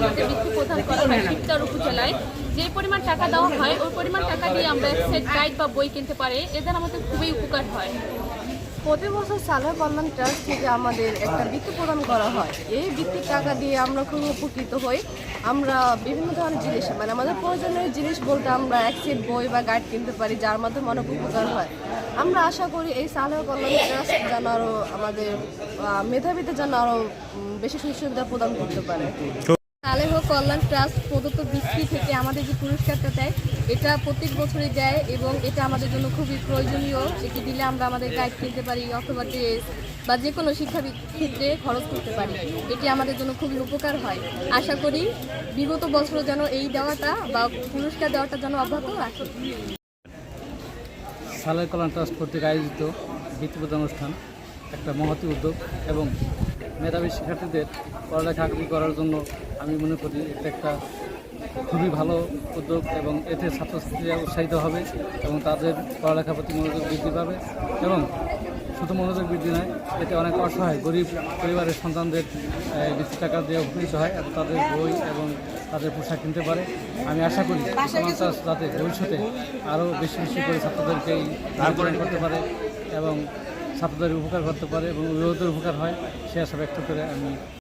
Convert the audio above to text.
আমাদের বৃত্তি প্রদান করা হয় শিবচর উপজেলায়। যে পরিমাণ টাকা দেওয়া হয়, ওই পরিমাণ টাকা দিয়ে আমরা সেট গাইড বা বই কিনতে পারি। এদের আমাদের খুবই উপকার হয়। প্রতি বছর সালার কল্যাণ ট্রাস্ট থেকে আমাদের একটা বৃত্তি প্রদান করা হয়। এই বৃত্তির টাকা দিয়ে আমরা খুব উপকৃত হই। আমরা বিভিন্ন ধরনের জিনিস মানে আমাদের প্রয়োজনীয় জিনিস বলতে আমরা এক সেট বই বা গাইড কিনতে পারি, যার মাধ্যমে অনেক উপকার হয়। আমরা আশা করি এই সালার কল্যাণ ট্রাস্ট যেন আরও আমাদের মেধাবীদের যেন আরও বেশি সুযোগ সুবিধা প্রদান করতে পারে। সালেহ কল্যাণ ট্রাস্ট প্রদত্ত বৃত্তি থেকে আমাদের যে পুরস্কারটা দেয়, এটা প্রত্যেক বছরই দেয় এবং এটা আমাদের জন্য খুবই প্রয়োজনীয়। এটি দিলে আমরা আমাদের গাইড কিনতে পারি অথবা ড্রেস বা যে কোনো শিক্ষা ক্ষেত্রে খরচ করতে পারি। এটি আমাদের জন্য খুবই উপকার হয়। আশা করি বিগত বছর যেন এই দেওয়াটা বা পুরস্কার দেওয়াটা যেন অব্যাহত রাখে। সালের কল্যাণ ট্রাস্ট কর্তৃক আয়োজিত বৃত্তি অনুষ্ঠান একটা মহতি উদ্যোগ এবং মেধাবী শিক্ষার্থীদের পড়ালেখা আগ্রহী করার জন্য আমি মনে করি এটা একটা খুবই ভালো উদ্যোগ এবং এতে ছাত্রছাত্রীরা উৎসাহিত হবে এবং তাদের পড়ালেখার প্রতি মনোযোগ বৃদ্ধি পাবে এবং শুধু মনোযোগ বৃদ্ধি নয়, এতে অনেক অসহায় গরিব পরিবারের সন্তানদের বৃত্তি টাকা দিয়ে উপকৃত হয় এবং তাদের বই এবং তাদের পোশাক কিনতে পারে। আমি আশা করি সমাজ যাতে ভবিষ্যতে আরও বেশি বেশি করে ছাত্রদেরকে এই করতে পারে এবং ছাত্রদের উপকার করতে পারে এবং অভিভাবকদের উপকার হয় সে আশা ব্যক্ত করে আমি